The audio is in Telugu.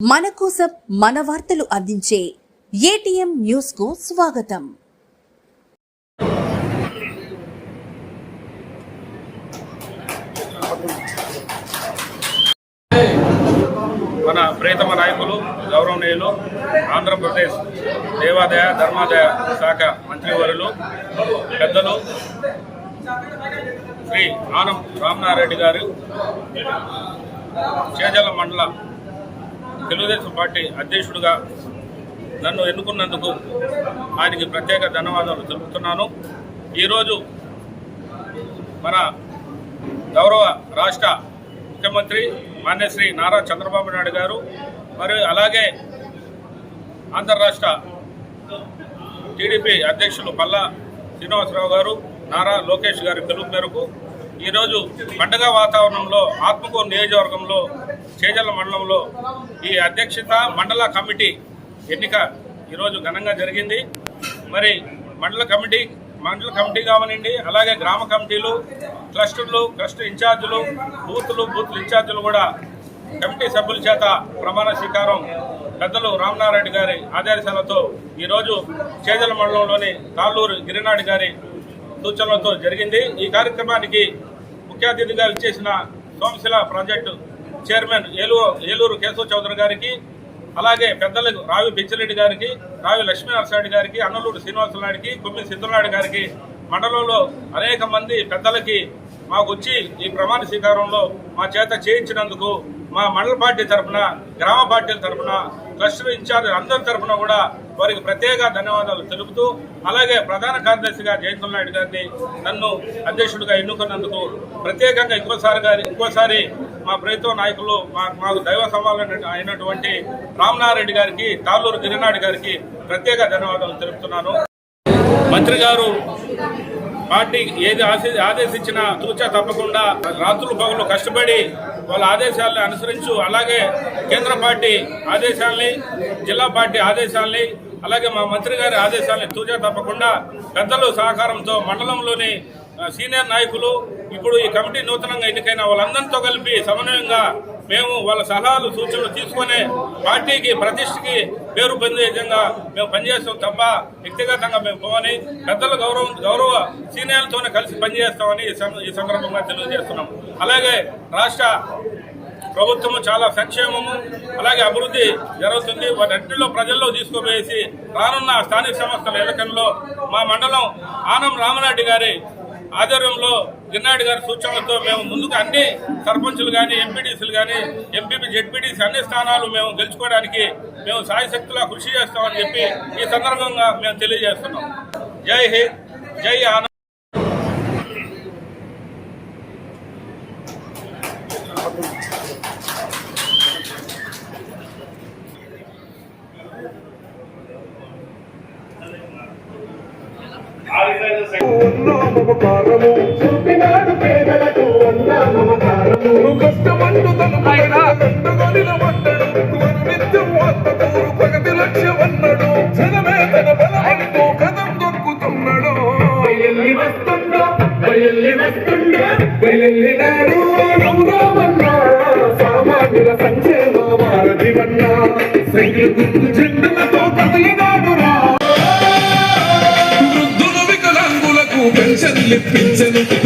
మన కోసం మన వార్తలు అందించే ఏటీఎం న్యూస్కు స్వాగతం. మన ప్రియతమ నాయకులు గౌరవనీయులు ఆంధ్రప్రదేశ్ దేవాదాయ ధర్మాదాయ శాఖ మంత్రివర్యులు పెద్దలు శ్రీ ఆనం రామనారెడ్డి గారు చేజల మండల తెలుగుదేశం పార్టీ అధ్యక్షుడిగా నన్ను ఎన్నుకున్నందుకు ఆయనకి ప్రత్యేక ధన్యవాదాలు తెలుపుతున్నాను. ఈరోజు మన గౌరవ రాష్ట్ర ముఖ్యమంత్రి మాన్యశ్రీ నారా చంద్రబాబు నాయుడు గారు మరియు అలాగే ఆంధ్ర రాష్ట్ర టీడీపీ అధ్యక్షులు పల్లా శ్రీనివాసరావు గారు నారా లోకేష్ గారి పిలుపు మేరకు ఈరోజు పండగ వాతావరణంలో ఆత్మకూరు నియోజకవర్గంలో చేజల మండలంలో ఈ అధ్యక్షత మండల కమిటీ ఎన్నిక ఈరోజు ఘనంగా జరిగింది. మరి మండల కమిటీ మండల కమిటీ కావనండి అలాగే గ్రామ కమిటీలు క్లస్టర్లు క్లస్టర్ ఇన్ఛార్జీలు బూతులు బూత్ ఇన్ఛార్జీలు కూడా కమిటీ సభ్యుల చేత ప్రమాణ స్వీకారం పెద్దలు రామనారాయణ గారి ఆదేశాలతో ఈరోజు చేజల మండలంలోని తాళ్ళూరు గిరినాడు గారి సూచనలతో జరిగింది. ఈ కార్యక్రమానికి ముఖ్య అతిథిగా ఇచ్చేసిన సోమశిల ప్రాజెక్టు చైర్మన్ ఏలూరు ఏలూరు కేశవ చౌదరి గారికి అలాగే పెద్దలకు రావి పెంచిరెడ్డి గారికి రావి లక్ష్మీనరసరెడ్డి గారికి అన్నలూరు శ్రీనివాసనాయుడికి కొమ్మి సిద్ధునాయుడు గారికి మండలంలో అనేక మంది పెద్దలకి మాకు వచ్చి ఈ ప్రమాణ స్వీకారంలో మా చేత చేయించినందుకు మా మండల పార్టీ తరఫున గ్రామ పార్టీల తరఫున క్లస్టర్ ఇన్ఛార్జ్ అందరి తరఫున కూడా వారికి ప్రత్యేక ధన్యవాదాలు తెలుపుతూ అలాగే ప్రధాన కార్యదర్శిగా జయంతుల్ నాయుడు గారిని నన్ను అధ్యక్షుడిగా ఎన్నుకున్నందుకు ప్రత్యేకంగా ఇంకోసారి గారి ఇంకోసారి మా ప్రభుత్వ నాయకులు మా మాకు దైవ సమాన అయినటువంటి రామనారెడ్డి గారికి తాళ్ళూరు గిరినాడు గారికి ప్రత్యేక ధన్యవాదాలు తెలుపుతున్నాను. మంత్రి గారు పార్టీ ఏది ఆశ- ఆదేశించినా తూచా తప్పకుండా రాత్రులు పగులు కష్టపడి వాళ్ళ ఆదేశాలను అనుసరించు. అలాగే కేంద్ర పార్టీ ఆదేశాలని జిల్లా పార్టీ ఆదేశాలని అలాగే మా మంత్రి గారి ఆదేశాలని తూచా తప్పకుండా పెద్దలు సహకారంతో మండలంలోని సీనియర్ నాయకులు ఇప్పుడు ఈ కమిటీ నూతనంగా ఎన్నికైన వాళ్ళందరితో కలిపి సమన్వయంగా మేము వాళ్ళ సలహాలు సూచనలు తీసుకునే పార్టీకి ప్రతిష్టకి పేరు పొందే విధంగా మేము పనిచేస్తాం తప్ప వ్యక్తిగతంగా మేము పోవని పెద్దల గౌరవం గౌరవ సీనియర్లతోనే కలిసి పనిచేస్తామని ఈ సం- ఈ సందర్భంగా తెలియజేస్తున్నాం. అలాగే రాష్ట్ర ప్రభుత్వము చాలా సంక్షేమము అలాగే అభివృద్ధి జరుగుతుంది. వాటన్నిటిలో ప్రజల్లో తీసుకుపోయేసి రానున్న స్థానిక సంస్థల ఎన్నికల్లో మా మండలం ఆనం రామనాయుడు గారి ఆధ్వర్యంలో గిన్నాడి గారి సూచనలతో మేము ముందుకు అన్ని సర్పంచులు కానీ ఎంపీటీసీలు కానీ ఎంపీపీ జెడ్పీటీసీ అన్ని స్థానాలు మేము గెలుచుకోవడానికి మేము సాయశక్తులా కృషి చేస్తామని చెప్పి ఈ సందర్భంగా మేము తెలియజేస్తున్నాం. జై హింద్ జై ఆనంద్ మమకారము చూపినాడు పేదలకు అన్న మమకారము నిత్యం ఆత్మకూరు ప్రగతి లక్ష్యమన్నడు. జనమే తన బలమంటూ కథం దొక్కుతున్నాడు. బయల్లి వస్తుండో బయల్లి వస్తుండో బయల్లి నాడు రౌరామన్నా సామాన్యుల సంక్షేమ వారధివన్నా. సైకిల్ గుర్తు జెండులతో కదిలినాడు Philippines and